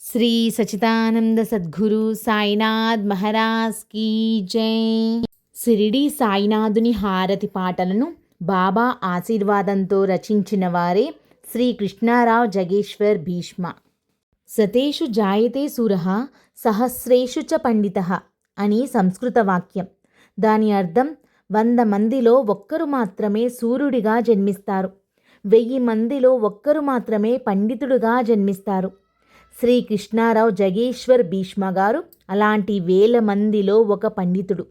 శ్రీ సచిదానంద సద్గురు సాయినాథ్ మహారాజ్ కీ జై. సిరిడి సాయినాథుని హారతి పాటలను బాబా ఆశీర్వాదంతో రచించిన వారే శ్రీ కృష్ణారావు జగేశ్వర్ భీష్మ. సతేషు జాయతే సుర సహస్రేషు చ పండిత అని సంస్కృత వాక్యం. దాని అర్థం వంద మందిలో ఒక్కరు మాత్రమే సూర్యుడిగా జన్మిస్తారు. వెయ్యి మందిలో ఒక్కరు మాత్రమే పండితుడుగా జన్మిస్తారు. శ్రీ కృష్ణారావు జగేశ్వర్ భీష్మ గారు అలాంటి వేల మందిలో ఒక పండితుడు.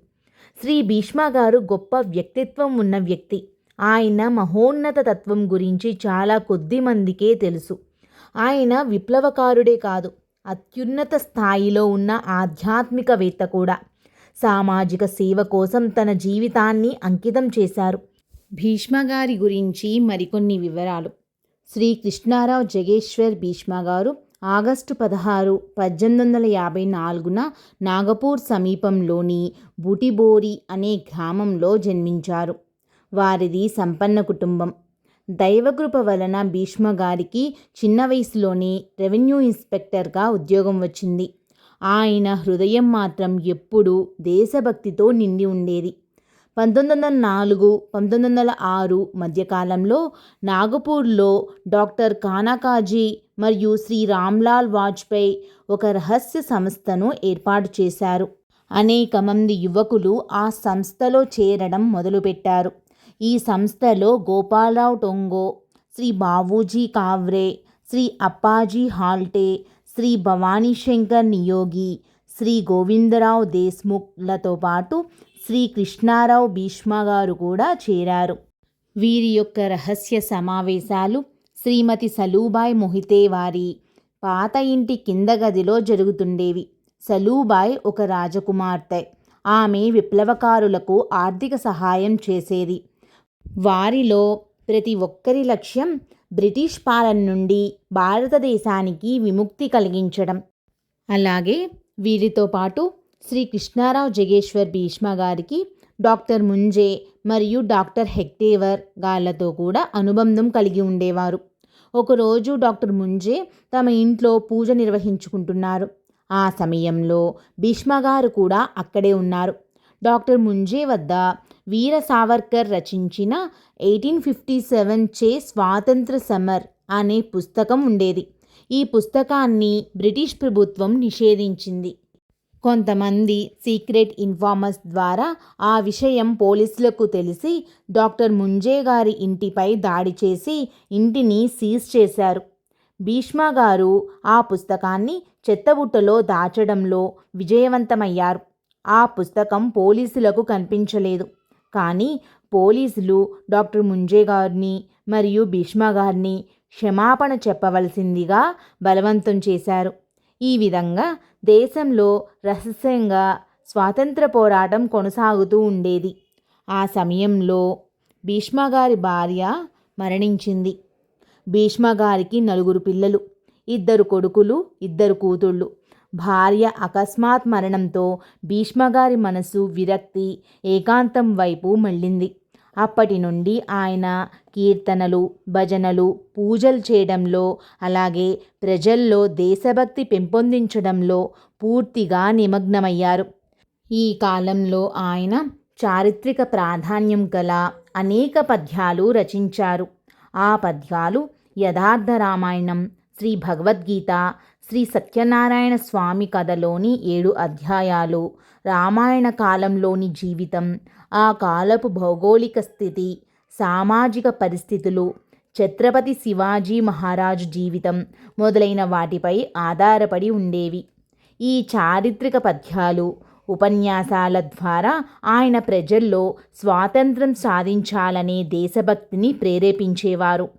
శ్రీ భీష్మ గారు గొప్ప వ్యక్తిత్వం ఉన్న వ్యక్తి. ఆయన మహోన్నత తత్వం గురించి చాలా కొద్ది మందికే తెలుసు. ఆయన విప్లవకారుడే కాదు అత్యున్నత స్థాయిలో ఉన్న ఆధ్యాత్మికవేత్త కూడా. సామాజిక సేవ కోసం తన జీవితాన్ని అంకితం చేశారు. భీష్మ గారి గురించి మరికొన్ని వివరాలు. శ్రీ కృష్ణారావు జగేశ్వర్ భీష్మ గారు ఆగస్టు పదహారు పద్దెనిమిది వందల యాభై నాలుగున నాగపూర్ సమీపంలోని బుటిబోరి అనే గ్రామంలో జన్మించారు. వారిది సంపన్న కుటుంబం. దైవకృప వలన భీష్మ గారికి చిన్న వయసులోనే రెవెన్యూ ఇన్స్పెక్టర్గా ఉద్యోగం వచ్చింది. ఆయన హృదయం మాత్రం ఎప్పుడూ దేశభక్తితో నిండి ఉండేది. పంతొమ్మిది వందల నాలుగు పంతొమ్మిది వందల ఆరు మధ్యకాలంలో నాగపూర్లో డాక్టర్ కానాకాజీ మరియు శ్రీ రామ్లాల్ వాజ్పేయి ఒక రహస్య సంస్థను ఏర్పాటు చేశారు. అనేక మంది యువకులు ఆ సంస్థలో చేరడం మొదలుపెట్టారు. ఈ సంస్థలో గోపాలరావు టొంగో శ్రీ బావూజీ కావ్రే శ్రీ అప్పాజీ హాల్టే శ్రీ భవానీ శంకర్ నియోగి శ్రీ గోవిందరావు దేశ్ముఖ్లతో పాటు శ్రీ కృష్ణారావు భీష్మ గారు కూడా చేరారు. వీరి యొక్క రహస్య సమావేశాలు శ్రీమతి సలూబాయ్ మొహితే వారి పాత ఇంటి కింద గదిలో జరుగుతుండేవి. సలూబాయ్ ఒక రాజకుమార్తె. ఆమె విప్లవకారులకు ఆర్థిక సహాయం చేసేది. వారిలో ప్రతి ఒక్కరి లక్ష్యం బ్రిటిష్ పాలన నుండి భారతదేశానికి విముక్తి కలిగించడం. అలాగే వీరితో పాటు శ్రీ కృష్ణారావు జగేశ్వర్ భీష్మ గారికి డాక్టర్ ముంజే మరియు డాక్టర్ హెక్టేవర్ గాళ్ళతో కూడా అనుబంధం కలిగి ఉండేవారు. ఒకరోజు డాక్టర్ ముంజే తమ ఇంట్లో పూజ నిర్వహించుకుంటున్నారు. ఆ సమయంలో భీష్మ గారు కూడా అక్కడే ఉన్నారు. డాక్టర్ ముంజే వద్ద వీర సావర్కర్ రచించిన ఎయిటీన్ ఫిఫ్టీ సెవెన్ చే స్వాతంత్ర సమర్ అనే పుస్తకం ఉండేది. ఈ పుస్తకాన్ని బ్రిటిష్ ప్రభుత్వం నిషేధించింది. కొంతమంది సీక్రెట్ ఇన్ఫార్మర్స్ ద్వారా ఆ విషయం పోలీసులకు తెలిసి డాక్టర్ ముంజే గారి ఇంటిపై దాడి చేసి ఇంటిని సీజ్ చేశారు. భీష్మ గారు ఆ పుస్తకాన్ని చెత్తబుట్టలో దాచడంలో విజయవంతమయ్యారు. ఆ పుస్తకం పోలీసులకు కనిపించలేదు. కానీ పోలీసులు డాక్టర్ ముంజే గారిని మరియు భీష్మ గారిని క్షమాపణ చెప్పవలసిందిగా బలవంతం చేశారు. ఈ విధంగా దేశంలో రహస్యంగా స్వాతంత్ర పోరాటం కొనసాగుతూ ఉండేది. ఆ సమయంలో భీష్మగారి భార్య మరణించింది. భీష్మగారికి నలుగురు పిల్లలు ఇద్దరు కొడుకులు ఇద్దరు కూతుళ్ళు. భార్య అకస్మాత్ మరణంతో భీష్మగారి మనసు విరక్తి ఏకాంతం వైపు మళ్ళింది. అప్పటి నుండి ఆయన కీర్తనలు భజనలు పూజలు చేయడంలో అలాగే ప్రజల్లో దేశభక్తి పెంపొందించడంలో పూర్తిగా నిమగ్నమయ్యారు. ఈ కాలంలో ఆయన చారిత్రక ప్రాధాన్యం గల అనేక పద్యాలు రచించారు. ఆ పద్యాలు యథార్థ రామాయణం శ్రీ భగవద్గీత శ్రీ సత్యనారాయణ స్వామి కథలోని ఏడు అధ్యాయాలు రామాయణ కాలంలోని జీవితం ఆ కాలపు భౌగోళిక స్థితి సామాజిక పరిస్థితులు ఛత్రపతి శివాజీ మహారాజు జీవితం మొదలైన వాటిపై ఆధారపడి ఉండేవి. ఈ చారిత్రక పద్యాలు ఉపన్యాసాల ద్వారా ఆయన ప్రజల్లో స్వాతంత్రం సాధించాలనే దేశభక్తిని ప్రేరేపించేవారు.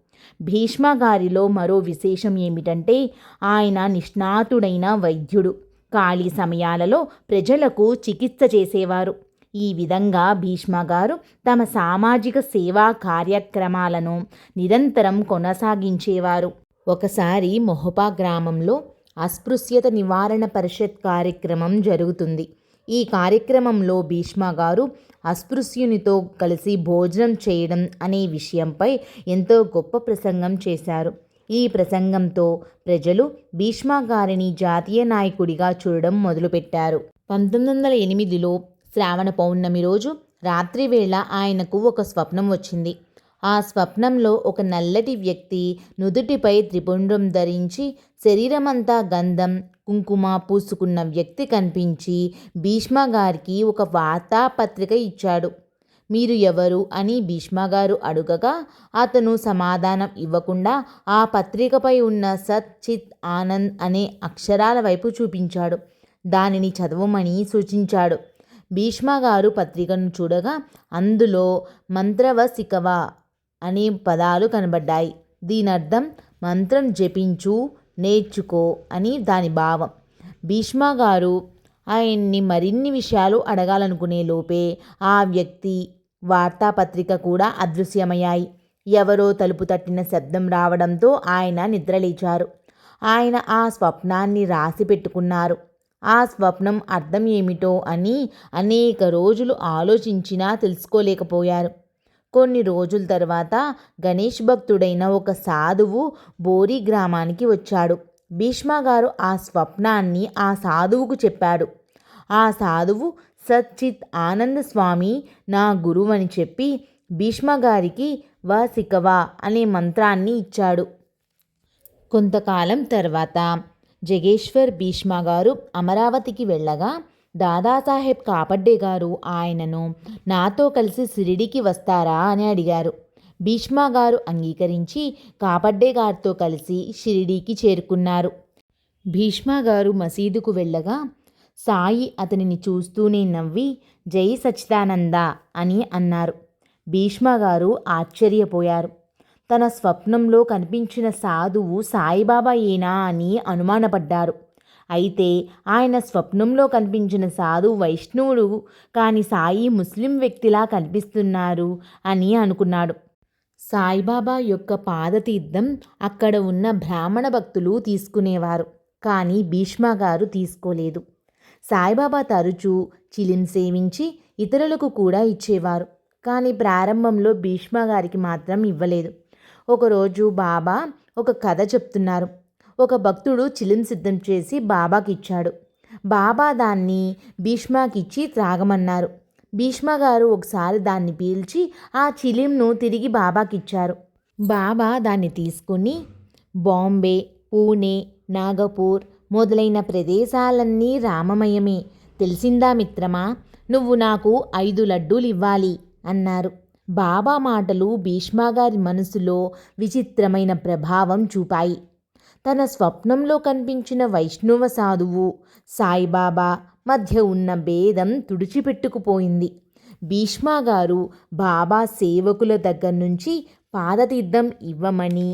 భీష్మ గారిలో మరో విశేషం ఏమిటంటే ఆయన నిష్ణాతుడైన వైద్యుడు. ఖాళీ సమయాలలో ప్రజలకు చికిత్స చేసేవారు. ఈ విధంగా భీష్మగారు తమ సామాజిక సేవా కార్యక్రమాలను నిరంతరం కొనసాగించేవారు. ఒకసారి మొహపా గ్రామంలో అస్పృశ్యత నివారణ పరిషత్ కార్యక్రమం జరుగుతుంది. ఈ కార్యక్రమంలో భీష్మ గారు అస్పృశ్యునితో కలిసి భోజనం చేయడం అనే విషయంపై ఎంతో గొప్ప ప్రసంగం చేశారు. ఈ ప్రసంగంతో ప్రజలు భీష్మ గారిని జాతీయ నాయకుడిగా చూడడం మొదలుపెట్టారు. పంతొమ్మిది వందల ఎనిమిదిలో శ్రావణ పౌర్ణమి రోజు రాత్రివేళ ఆయనకు ఒక స్వప్నం వచ్చింది. ఆ స్వప్నంలో ఒక నల్లటి వ్యక్తి నుదుటిపై త్రిపుండ్రం ధరించి శరీరమంతా గంధం కుంకుమ పూసుకున్న వ్యక్తి కనిపించి భీష్మ గారికి ఒక వార్తాపత్రిక ఇచ్చాడు. మీరు ఎవరు అని భీష్మగారు అడుగగా అతను సమాధానం ఇవ్వకుండా ఆ పత్రికపై ఉన్న సత్ చిత్ ఆనంద్ అనే అక్షరాల వైపు చూపించాడు. దానిని చదవమని సూచించాడు. భీష్మగారు పత్రికను చూడగా అందులో మంత్రవసికవ అనే పదాలు కనబడ్డాయి. దీని అర్థం మంత్రం జపించు నేర్చుకో అని దాని భావం. భీష్మగారు ఆయన్ని మరిన్ని విషయాలు అడగాలనుకునే లోపే ఆ వ్యక్తి వార్తాపత్రిక కూడా అదృశ్యమయ్యాయి. ఎవరో తలుపు తట్టిన శబ్దం రావడంతో ఆయన నిద్రలేచారు. ఆయన ఆ స్వప్నాన్ని రాసి పెట్టుకున్నారు. ఆ స్వప్నం అర్థం ఏమిటో అని అనేక రోజులు ఆలోచించినా తెలుసుకోలేకపోయారు. కొన్ని రోజుల తర్వాత గణేష్ భక్తుడైన ఒక సాధువు బోరి గ్రామానికి వచ్చాడు. భీష్మ గారు ఆ స్వప్నాన్ని ఆ సాధువుకు చెప్పాడు. ఆ సాధువు సచ్చిత్ ఆనంద స్వామి నా గురువు అని చెప్పి భీష్మ గారికి వసికవా అనే మంత్రాన్ని ఇచ్చాడు. కొంతకాలం తర్వాత జగేశ్వర్ భీష్మ గారు అమరావతికి వెళ్ళగా దాదాసాహెబ్ కాపడ్డే గారు ఆయనను నాతో కలిసి సిరిడికి వస్తారా? అని అడిగారు. భీష్మ గారు అంగీకరించి కాపడ్డే గారితో కలిసి షిరిడీకి చేరుకున్నారు. భీష్మ గారు మసీదుకు వెళ్ళగా సాయి అతనిని చూస్తూనే నవ్వి జై సచిదానంద అని అన్నారు. భీష్మ గారు ఆశ్చర్యపోయారు. తన స్వప్నంలో కనిపించిన సాధువు సాయిబాబా ఏనా అని అనుమానపడ్డారు. అయితే ఆయన స్వప్నంలో కనిపించిన సాధు వైష్ణవుడు కాని సాయి ముస్లిం వ్యక్తిలా కనిపిస్తున్నారు అని అనుకున్నాడు. సాయిబాబా యొక్క పాదతీర్థం అక్కడ ఉన్న బ్రాహ్మణ భక్తులు తీసుకునేవారు కానీ భీష్మ గారు తీసుకోలేదు. సాయిబాబా తరచూ చిలిం సేవించి ఇతరులకు కూడా ఇచ్చేవారు కానీ ప్రారంభంలో భీష్మ గారికి మాత్రం ఇవ్వలేదు. ఒకరోజు బాబా ఒక కథ చెప్తున్నారు. ఒక భక్తుడు చిలిం సిద్ధం చేసి బాబాకి ఇచ్చాడు బాబా దాన్ని భీష్మాకిచ్చి త్రాగమన్నారు. భీష్మ గారు ఒకసారి దాన్ని పీల్చి ఆ చిలింను తిరిగి బాబాకిచ్చారు. బాబా దాన్ని తీసుకుని బాంబే పూణే నాగపూర్ మొదలైన ప్రదేశాలన్నీ రామమయమే. తెలిసిందా మిత్రమా? నువ్వు నాకు ఐదు లడ్డూలు ఇవ్వాలి అన్నారు. బాబా మాటలు భీష్మాగారి మనసులో విచిత్రమైన ప్రభావం చూపాయి. తన స్వప్నంలో కనిపించిన వైష్ణవ సాధువు సాయిబాబా మధ్య ఉన్న భేదం తుడిచిపెట్టుకుపోయింది. భీష్మాగారు బాబా సేవకుల దగ్గర నుంచి పాదతీర్థం ఇవ్వమని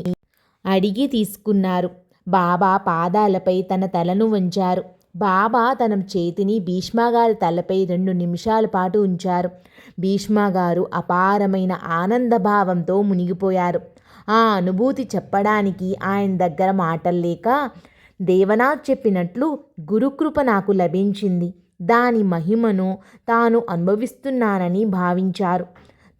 అడిగి తీసుకున్నారు. బాబా పాదాలపై తన తలను ఉంచారు బాబా తన చేతిని భీష్మగారి తలపై రెండు నిమిషాల పాటు ఉంచారు. భీష్మగారు అపారమైన ఆనందభావంతో మునిగిపోయారు. ఆ అనుభూతి చెప్పడానికి ఆయన దగ్గర మాటలు లేక దేవనాథ్ చెప్పినట్లు గురుకృప నాకు లభించింది. దాని మహిమను తాను అనుభవిస్తున్నానని భావించారు.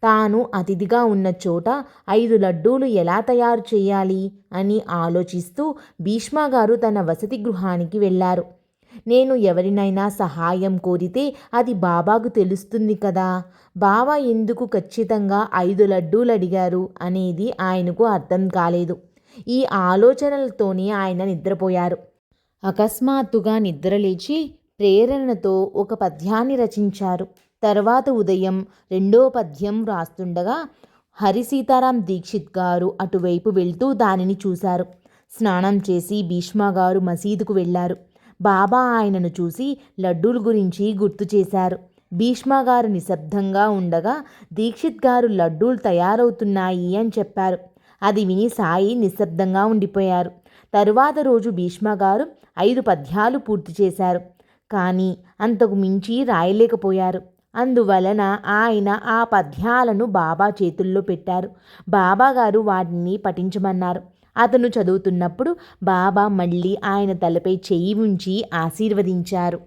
తాను అతిథిగా ఉన్న చోట ఐదు లడ్డూలు ఎలా తయారు చేయాలి? అని ఆలోచిస్తూ భీష్మగారు తన వసతి గృహానికి వెళ్ళారు. నేను ఎవరినైనా సహాయం కోరితే అది బాబాకు తెలుస్తుంది కదా. బాబా ఎందుకు ఖచ్చితంగా ఐదు లడ్డూలు అడిగారు అనేది ఆయనకు అర్థం కాలేదు. ఈ ఆలోచనలతోనే ఆయన నిద్రపోయారు. అకస్మాత్తుగా నిద్రలేచి ప్రేరణతో ఒక పద్యాన్ని రచించారు. తర్వాత ఉదయం రెండో పద్యం రాస్తుండగా హరి సీతారాం దీక్షిత్ గారు అటువైపు వెళ్తూ దానిని చూశారు. స్నానం చేసి భీష్మ గారు మసీదుకు వెళ్ళారు బాబా ఆయనను చూసి లడ్డూల గురించి గుర్తు చేశారు. భీష్మ గారు నిశ్శబ్దంగా ఉండగా దీక్షిత్ గారు లడ్డూలు తయారవుతున్నాయి అని చెప్పారు. అది విని సాయి నిశ్శబ్దంగా ఉండిపోయారు. తరువాత రోజు భీష్మ గారు ఐదు పద్యాలు పూర్తి చేశారు. కానీ అంతకు మించి రాయలేకపోయారు. అందువలన ఆయన ఆ పద్యాలను బాబా చేతుల్లో పెట్టారు. బాబా గారు వాటిని పఠించమన్నారు. అతను చదువుతున్నప్పుడు బాబా మళ్ళీ ఆయన తలపై చేయి ఉంచి ఆశీర్వదించారు.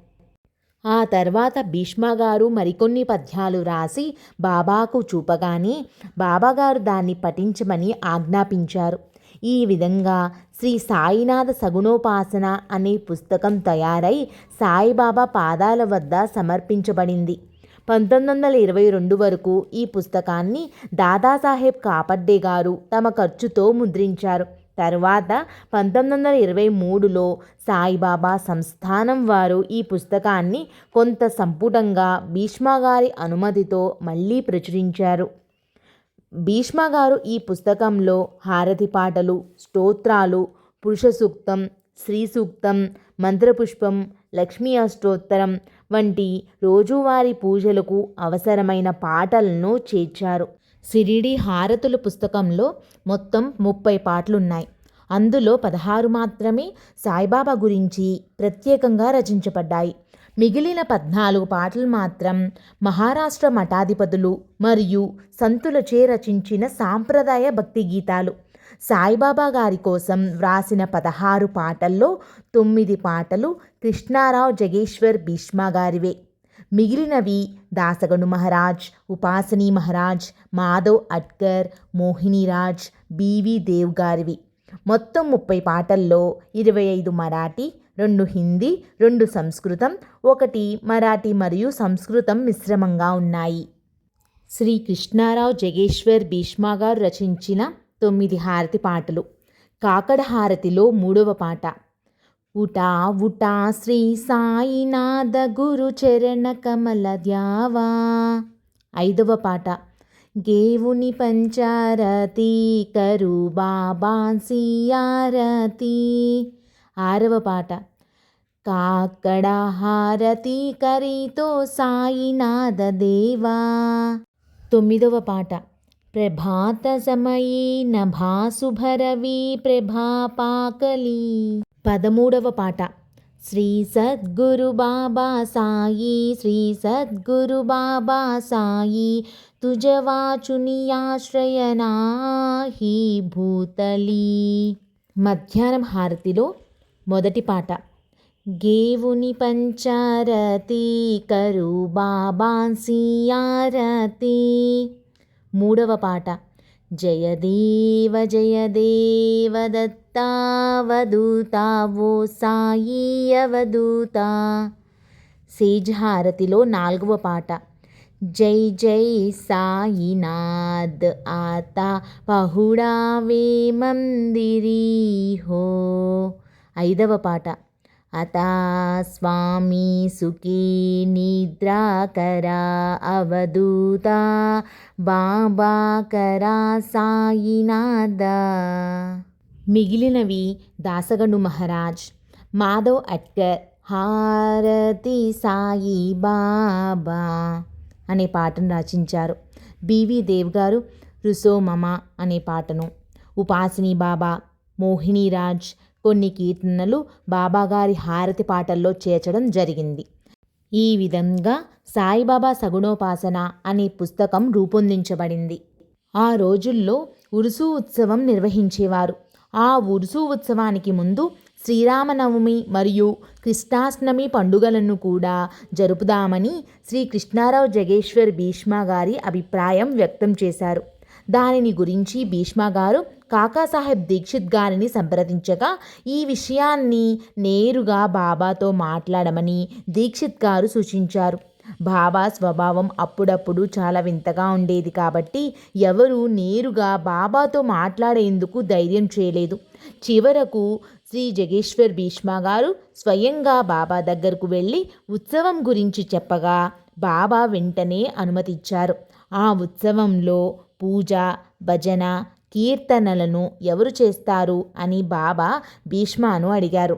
ఆ తర్వాత భీష్మగారు మరికొన్ని పద్యాలు రాసి బాబాకు చూపగానే బాబాగారు దాన్ని పఠించమని ఆజ్ఞాపించారు. ఈ విధంగా శ్రీ సాయినాథ సగుణోపాసన అనే పుస్తకం తయారై సాయిబాబా పాదాల వద్ద సమర్పించబడింది. పంతొమ్మిది వందల ఇరవై రెండు వరకు ఈ పుస్తకాన్ని దాదాసాహెబ్ కాపడ్డే గారు తమ ఖర్చుతో ముద్రించారు. తరువాత పంతొమ్మిది వందల ఇరవై మూడులో సాయిబాబా సంస్థానం వారు ఈ పుస్తకాన్ని కొంత సంపుటంగా భీష్మగారి అనుమతితో మళ్ళీ ప్రచురించారు. భీష్మ గారు ఈ పుస్తకంలో హారతి పాటలు స్తోత్రాలు పురుష సూక్తం శ్రీ సూక్తం మంత్రపుష్పం లక్ష్మీ అష్టోత్తరం వంటి రోజువారీ పూజలకు అవసరమైన పాటలను చేర్చారు. సిరిడి హారతుల పుస్తకంలో మొత్తం ముప్పై పాటలున్నాయి. అందులో పదహారు మాత్రమే సాయిబాబా గురించి ప్రత్యేకంగా రచించబడ్డాయి. మిగిలిన పద్నాలుగు పాటలు మాత్రం మహారాష్ట్ర మఠాధిపతులు మరియు సంతులచే రచించిన సాంప్రదాయ భక్తి గీతాలు. సాయిబాబా గారి కోసం వ్రాసిన పదహారు పాటల్లో తొమ్మిది పాటలు కృష్ణారావు జగేశ్వర్ భీష్మ గారివే. మిగిలినవి దాసగను మహారాజ్ ఉపాసనీ మహారాజ్ మాధవ్ అట్కర్ మోహినిరాజ్ బీవి దేవ్ గారివి. మొత్తం ముప్పై పాటల్లో ఇరవై ఐదు మరాఠీ రెండు హిందీ రెండు సంస్కృతం ఒకటి మరాఠీ మరియు సంస్కృతం మిశ్రమంగా ఉన్నాయి. శ్రీ కృష్ణారావు జగేశ్వర్ భీష్మా గారు రచించిన తొమ్మిది హారతి పాటలు. కాకడ హారతిలో మూడవ పాట. ఉటా ఉటా శ్రీ సాయినాథ గురు చరణ కమల ద్యావా. ఐదవ పాట. గేవుని పంచారతి కరు బాబాన్సి ఆరతి ఆరవ పాట. కాకడ హారతి కరితో సాయినాథ దేవా. తొమ్మిదవ పాట. ప్రభాత సమయీ నభాసుభరవి ప్రభాపాకలి పదమూడవ పాట శ్రీ సద్గురు బాబా సాయి శ్రీ సద్గురు బాబా సాయి తుజవాచునియాశ్రయనాహి భూతలి మధ్యాహ్నం హారతిలో మొదటి పాట గేవుని పంచారతి కరు బాబాన్సి ఆరతి మూడవ పాట. జయదేవ జయదేవ దత్తావధూత ఓ సాయి అవధూత సేజ్ హారతిలో నాలుగవ పాట. జై జై సాయినాథ్ ఆతా పహుడావే మందిరీ హో. ఐదవ పాట. అతా స్వామి సుఖీ నిద్రా కరా అవధూత సాయినాథ మిగిలినవి దాసగను మహారాజ్ మాధవ్ అట్కర్ హారతి సాయి బాబా అనే పాటను రచించారు బివి దేవ్ గారు రుసోమమ అనే పాటను ఉపాసిని బాబా మోహినీరాజ్ కొన్ని కీర్తనలు బాబాగారి హారతి పాటల్లో చేర్చడం జరిగింది. ఈ విధంగా సాయిబాబా సగుణోపాసన అనే పుస్తకం రూపొందించబడింది. ఆ రోజుల్లో ఉరుసు ఉత్సవం నిర్వహించేవారు. ఆ ఉరుసు ఉత్సవానికి ముందు శ్రీరామనవమి మరియు కృష్ణాష్టమి పండుగలను కూడా జరుపుదామని శ్రీ కృష్ణారావు జగేశ్వర్ భీష్మ గారి అభిప్రాయం వ్యక్తం చేశారు. దానిని గురించి భీష్మ గారు కాకాసాహెబ్ దీక్షిత్ గారిని సంప్రదించగా ఈ విషయాన్ని నేరుగా బాబాతో మాట్లాడమని దీక్షిత్ గారు సూచించారు. బాబా స్వభావం అప్పుడప్పుడు చాలా వింతగా ఉండేది కాబట్టి ఎవరు నేరుగా బాబాతో మాట్లాడేందుకు ధైర్యం చేయలేదు. చివరకు శ్రీ జగేశ్వర్ భీష్మ గారు స్వయంగా బాబా దగ్గరకు వెళ్ళి ఉత్సవం గురించి చెప్పగా బాబా వెంటనే అనుమతిచ్చారు. ఆ ఉత్సవంలో పూజ భజన కీర్తనలను ఎవరు చేస్తారు అని బాబా భీష్మాను అడిగారు.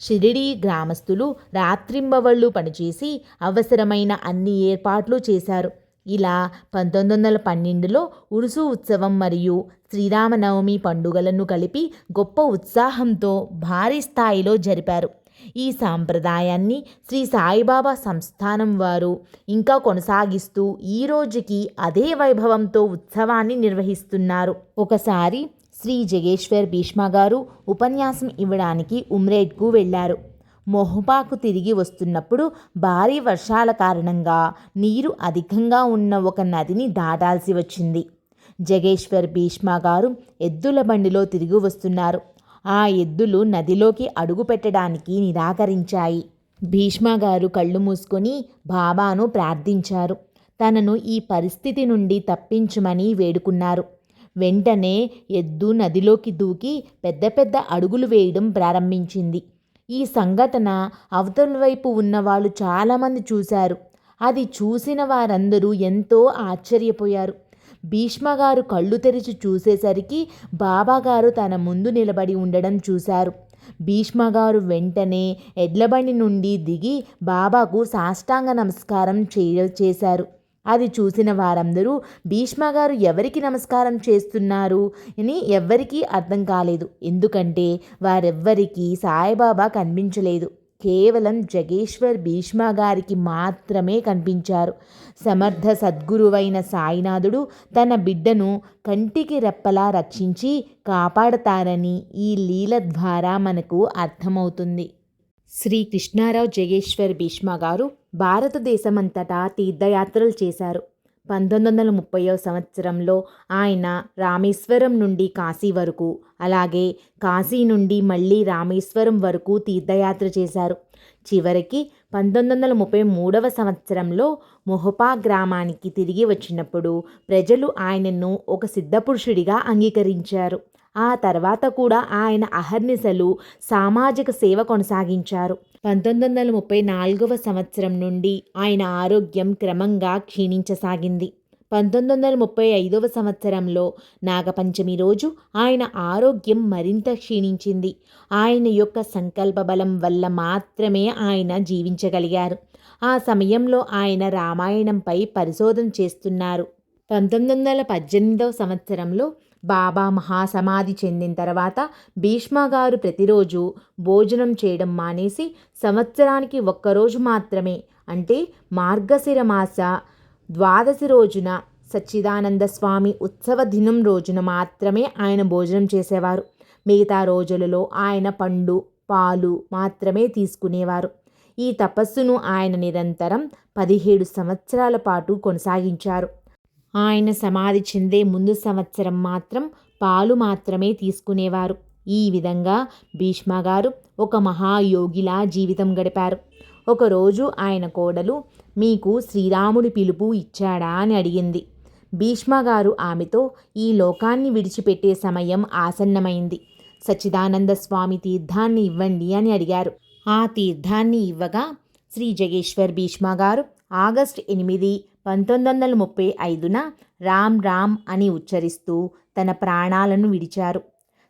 షిరిడీ గ్రామస్తులు రాత్రింబవళ్ళు పనిచేసి అవసరమైన అన్ని ఏర్పాట్లు చేశారు. ఇలా పంతొమ్మిది వందల పన్నెండులో ఉరుసు ఉత్సవం మరియు శ్రీరామనవమి పండుగలను కలిపి గొప్ప ఉత్సాహంతో భారీ స్థాయిలో జరిపారు. ఈ సాంప్రదాయాన్ని శ్రీ సాయిబాబా సంస్థానం వారు ఇంకా కొనసాగిస్తూ ఈ రోజుకి అదే వైభవంతో ఉత్సవాన్ని నిర్వహిస్తున్నారు. ఒకసారి శ్రీ జగేశ్వర్ భీష్మ గారు ఉపన్యాసం ఇవ్వడానికి ఉమ్రేడ్కు వెళ్ళారు. మొహబాకు తిరిగి వస్తున్నప్పుడు భారీ వర్షాల కారణంగా నీరు అధికంగా ఉన్న ఒక నదిని దాటాల్సి వచ్చింది. జగేశ్వర్ భీష్మ గారు ఎద్దుల బండిలో తిరిగి వస్తున్నారు. ఆ ఎద్దులు నదిలోకి అడుగు పెట్టడానికి నిరాకరించాయి. భీష్మగారు కళ్ళు మూసుకొని బాబాను ప్రార్థించారు. తనను ఈ పరిస్థితి నుండి తప్పించమని వేడుకున్నారు. వెంటనే ఎద్దు నదిలోకి దూకి పెద్ద పెద్ద అడుగులు వేయడం ప్రారంభించింది. ఈ సంఘటన అవతల వైపు ఉన్నవాళ్ళు చాలామంది చూశారు. అది చూసిన వారందరూ ఎంతో ఆశ్చర్యపోయారు. భీష్మగారు కళ్ళు తెరిచి చూసేసరికి బాబాగారు తన ముందు నిలబడి ఉండడం చూశారు. భీష్మగారు వెంటనే ఎడ్లబండి నుండి దిగి బాబాకు సాష్టాంగ నమస్కారం చేయ చేశారు. అది చూసిన వారందరూ భీష్మగారు ఎవరికి నమస్కారం చేస్తున్నారు అని ఎవ్వరికీ అర్థం కాలేదు. ఎందుకంటే వారెవ్వరికీ సాయిబాబా కనిపించలేదు. కేవలం జగేశ్వర్ భీష్మ గారికి మాత్రమే కనిపించారు. సమర్థ సద్గురువైన సాయినాథుడు తన బిడ్డను కంటికి రెప్పలా రక్షించి కాపాడతారని ఈ లీల ద్వారా మనకు అర్థమవుతుంది. శ్రీ కృష్ణారావు జగేశ్వర్ భీష్మ గారు భారతదేశమంతటా తీర్థయాత్రలు చేశారు. పంతొమ్మిది వందల ముప్పైవ సంవత్సరంలో ఆయన రామేశ్వరం నుండి కాశీ వరకు అలాగే కాశీ నుండి మళ్ళీ రామేశ్వరం వరకు తీర్థయాత్ర చేశారు. చివరికి పంతొమ్మిది వందల ముప్పై మూడవ సంవత్సరంలో మొహపా గ్రామానికి తిరిగి వచ్చినప్పుడు ప్రజలు ఆయనను ఒక సిద్ధపురుషుడిగా అంగీకరించారు. ఆ తర్వాత కూడా ఆయన అహర్నిశలు సామాజిక సేవ కొనసాగించారు. పంతొమ్మిది వందల ముప్పై నాలుగవ సంవత్సరం నుండి ఆయన ఆరోగ్యం క్రమంగా క్షీణించసాగింది. పంతొమ్మిది వందల ముప్పై ఐదవ సంవత్సరంలో నాగపంచమి రోజు ఆయన ఆరోగ్యం మరింత క్షీణించింది. ఆయన యొక్క సంకల్ప బలం వల్ల మాత్రమే ఆయన జీవించగలిగారు. ఆ సమయంలో ఆయన రామాయణంపై పరిశోధన చేస్తున్నారు. పంతొమ్మిది వందల పద్దెనిమిదవ సంవత్సరంలో బాబా మహాసమాధి చెందిన తర్వాత భీష్మగారు ప్రతిరోజు భోజనం చేయడం మానేసి సంవత్సరానికి ఒక్కరోజు మాత్రమే అంటే మార్గశిర మాస ద్వాదశి రోజున సచ్చిదానంద స్వామి ఉత్సవ దినం రోజున మాత్రమే ఆయన భోజనం చేసేవారు. మిగతా రోజులలో ఆయన పండు పాలు మాత్రమే తీసుకునేవారు. ఈ తపస్సును ఆయన నిరంతరం పదిహేడు సంవత్సరాల పాటు కొనసాగించారు. ఆయన సమాధి చెందే ముందు సంవత్సరం మాత్రం పాలు మాత్రమే తీసుకునేవారు. ఈ విధంగా భీష్మగారు ఒక మహాయోగిలా జీవితం గడిపారు. ఒకరోజు ఆయన కోడలు మీకు శ్రీరాముడి పిలుపు ఇచ్చాడా? అని అడిగింది. భీష్మగారు ఆమెతో ఈ లోకాన్ని విడిచిపెట్టే సమయం ఆసన్నమైంది. సచ్చిదానంద స్వామి తీర్థాన్ని ఇవ్వండి అని అడిగారు. ఆ తీర్థాన్ని ఇవ్వగా శ్రీ జగేశ్వర్ భీష్మగారు ఆగస్టు ఎనిమిది పంతొమ్మిది వందల ముప్పై ఐదున రామ్ రామ్ అని ఉచ్చరిస్తూ తన ప్రాణాలను విడిచారు.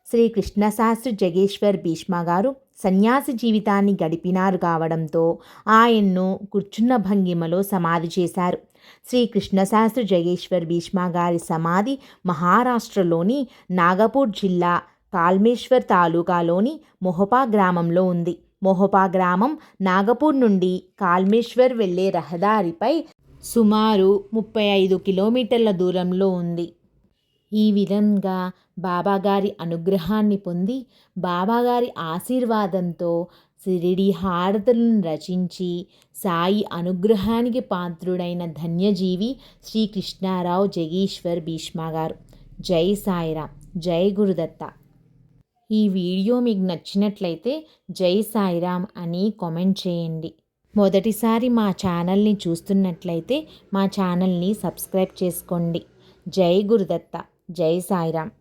శ్రీ కృష్ణశాస్త్రి జగేశ్వర్ భీష్మ గారు సన్యాసి జీవితాన్ని గడిపినారు కావడంతో ఆయన్ను కూర్చున్న భంగిమలో సమాధి చేశారు. శ్రీ కృష్ణశాస్త్రి జగేశ్వర్ భీష్మ గారి సమాధి మహారాష్ట్రలోని నాగపూర్ జిల్లా కాల్మేశ్వర్ తాలూకాలోని మొహపా గ్రామంలో ఉంది. మొహపా గ్రామం నాగపూర్ నుండి కాల్మేశ్వర్ వెళ్ళే రహదారిపై సుమారు ముప్పై ఐదు కిలోమీటర్ల దూరంలో ఉంది. ఈ విధంగా బాబాగారి అనుగ్రహాన్ని పొంది బాబాగారి ఆశీర్వాదంతో సిరిడి హారతులను రచించి సాయి అనుగ్రహానికి పాత్రుడైన ధన్యజీవి శ్రీకృష్ణారావు జగీశ్వర్ భీష్మ గారు. జై సాయిరామ్ జై గురుదత్త. ఈ వీడియో మీకు నచ్చినట్లయితే జై సాయిరామ్ అని కామెంట్ చేయండి. మొదటిసారి మా ఛానల్ని చూస్తున్నట్లయితే మా ఛానల్ని సబ్స్క్రైబ్ చేసుకోండి. జై గురుదత్త. జై సాయిరామ్.